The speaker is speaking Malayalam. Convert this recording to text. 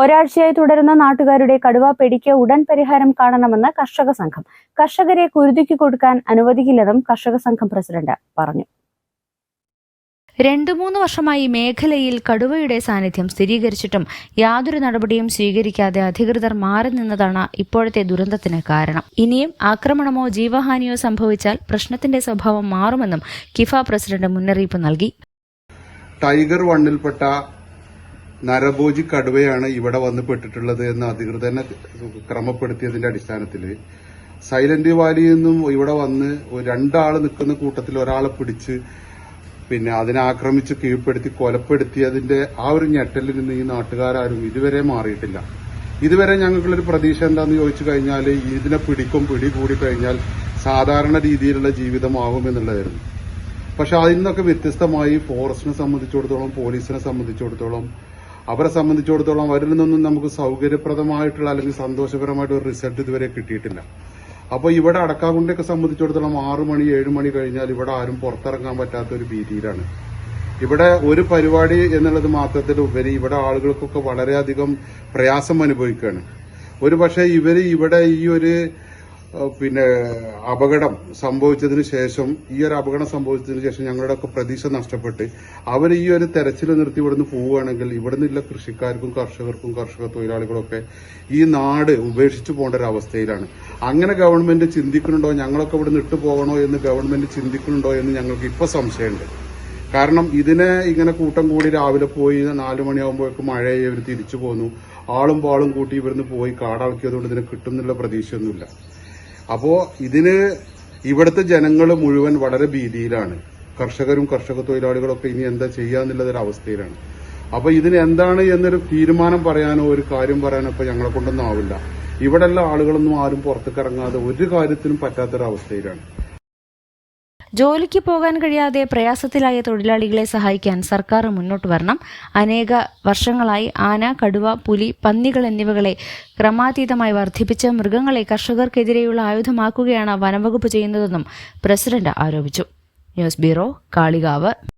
ഒരാഴ്ചയായി തുടരുന്ന നാട്ടുകാരുടെ കടുവ പിടിക്ക് ഉടൻ പരിഹാരം കാണണമെന്ന് കർഷക സംഘം. കർഷകരെ കുരുതിക്ക് കൊടുക്കാൻ അനുവദിക്കില്ലെന്നും കർഷക സംഘം പ്രസിഡന്റ് പറഞ്ഞു. രണ്ടു മൂന്ന് വർഷമായി മേഖലയിൽ കടുവയുടെ സാന്നിധ്യം സ്ഥിരീകരിച്ചിട്ടും യാതൊരു നടപടിയും സ്വീകരിക്കാതെ അധികൃതർ മാറി നിന്നതാണ് ഇപ്പോഴത്തെ ദുരന്തത്തിന് കാരണം. ഇനിയും ആക്രമണമോ ജീവഹാനിയോ സംഭവിച്ചാൽ പ്രശ്നത്തിന്റെ സ്വഭാവം മാറുമെന്നും കിഫ പ്രസിഡന്റ് മുന്നറിയിപ്പ് നൽകി. ടൈഗർ വണ്ണിൽപ്പെട്ട നരഭോജി കടുവയാണ് ഇവിടെ വന്ന് പെട്ടിട്ടുള്ളത് എന്ന് അധികൃതനെ ക്രമപ്പെടുത്തിയതിന്റെ അടിസ്ഥാനത്തിൽ. സൈലന്റ് വാലിയിൽ നിന്നും ഇവിടെ വന്ന് രണ്ടാൾ നിൽക്കുന്ന കൂട്ടത്തിൽ ഒരാളെ പിടിച്ച് പിന്നെ അതിനെ ആക്രമിച്ച് കീഴ്പ്പെടുത്തി കൊലപ്പെടുത്തിയതിന്റെ ആ ഒരു ഞെട്ടലിൽ നിന്ന് ഈ നാട്ടുകാരും ഇതുവരെ മാറിയിട്ടില്ല. ഇതുവരെ ഞങ്ങൾക്കുള്ളൊരു പ്രതീക്ഷ എന്താന്ന് ചോദിച്ചു കഴിഞ്ഞാൽ ഇതിനെ പിടിക്കും പിടി കൂടി കഴിഞ്ഞാൽ സാധാരണ രീതിയിലുള്ള ജീവിതമാകും എന്നുള്ളതായിരുന്നു. പക്ഷെ അതിൽ നിന്നൊക്കെ വ്യത്യസ്തമായി ഫോറസ്റ്റിനെ സംബന്ധിച്ചിടത്തോളം പോലീസിനെ സംബന്ധിച്ചിടത്തോളം അവരെ സംബന്ധിച്ചിടത്തോളം അവരിൽ നിന്നും നമുക്ക് സൗകര്യപ്രദമായിട്ടുള്ള അല്ലെങ്കിൽ സന്തോഷപരമായിട്ട് ഒരു റിസൾട്ട് ഇതുവരെ കിട്ടിയിട്ടില്ല. അപ്പോൾ ഇവിടെ അടക്കാകുണ്ടൊക്കെ സംബന്ധിച്ചിടത്തോളം ആറു മണി ഏഴ് മണി കഴിഞ്ഞാൽ ഇവിടെ ആരും പുറത്തിറങ്ങാൻ പറ്റാത്ത ഒരു രീതിയിലാണ് ഇവിടെ ഒരു പരിപാടി എന്നുള്ളത് മാത്രത്തിലുപരി ഇവിടെ ആളുകൾക്കൊക്കെ വളരെയധികം പ്രയാസം അനുഭവിക്കുകയാണ്. ഒരു പക്ഷേ ഇവർ ഇവിടെ ഈ ഒരു പിന്നെ അപകടം സംഭവിച്ചതിന് ശേഷം ഈ ഒരു അപകടം സംഭവിച്ചതിന് ശേഷം ഞങ്ങളുടെ ഒക്കെ പ്രതീക്ഷ നഷ്ടപ്പെട്ട് അവർ ഈ ഒരു തെരച്ചിൽ നിർത്തി ഇവിടുന്ന് പോവുകയാണെങ്കിൽ ഇവിടുന്നുള്ള കൃഷിക്കാർക്കും കർഷകർക്കും കർഷക തൊഴിലാളികളൊക്കെ ഈ നാട് ഉപേക്ഷിച്ചു പോകേണ്ട ഒരു അവസ്ഥയിലാണ്. അങ്ങനെ ഗവൺമെന്റ് ചിന്തിക്കുന്നുണ്ടോ? ഞങ്ങളൊക്കെ ഇവിടുന്ന് ഇട്ടു പോകണോ എന്ന് ഗവൺമെന്റ് ചിന്തിക്കുന്നുണ്ടോ എന്ന് ഞങ്ങൾക്ക് ഇപ്പൊ സംശയമുണ്ട്. കാരണം ഇതിനെ ഇങ്ങനെ കൂട്ടം കൂടി രാവിലെ പോയി നാലു മണിയാകുമ്പോഴേക്കും മഴയായി ഇവർ തിരിച്ചു പോന്നു. ആളും പാളും കൂട്ടി ഇവിടുന്ന് പോയി കാടാക്കിയതുകൊണ്ട് ഇതിനെ കിട്ടുന്നുള്ള പ്രതീക്ഷയൊന്നുമില്ല. അപ്പോ ഇതിന് ഇവിടുത്തെ ജനങ്ങൾ മുഴുവൻ വളരെ ഭീതിയിലാണ്. കർഷകരും കർഷക തൊഴിലാളികളൊക്കെ ഇനി എന്താ ചെയ്യാന്നുള്ളതൊരു അവസ്ഥയിലാണ്. അപ്പൊ ഇതിന് എന്താണ് എന്നൊരു തീരുമാനം പറയാനോ ഒരു കാര്യം പറയാനോ ഇപ്പൊ ഞങ്ങളെ കൊണ്ടൊന്നും ആവില്ല. ഇവിടെയുള്ള ആളുകളൊന്നും ആരും പുറത്തേക്ക് ഇറങ്ങാതെ ഒരു കാര്യത്തിനും പറ്റാത്തൊരവസ്ഥയിലാണ്. ജോലിക്ക് പോകാൻ കഴിയാതെ പ്രയാസത്തിലായ തൊഴിലാളികളെ സഹായിക്കാൻ സർക്കാർ മുന്നോട്ട് വരണം. അനേക വർഷങ്ങളായി ആന കടുവ പുലി പന്നികൾ എന്നിവകളെ ക്രമാതീതമായി വർദ്ധിപ്പിച്ച മൃഗങ്ങളെ കർഷകർക്കെതിരെയുള്ള ആയുധമാക്കുകയാണ് വനംവകുപ്പ് ചെയ്യുന്നതെന്നും പ്രസിഡന്റ് ആരോപിച്ചു. News bureau Kalikavu.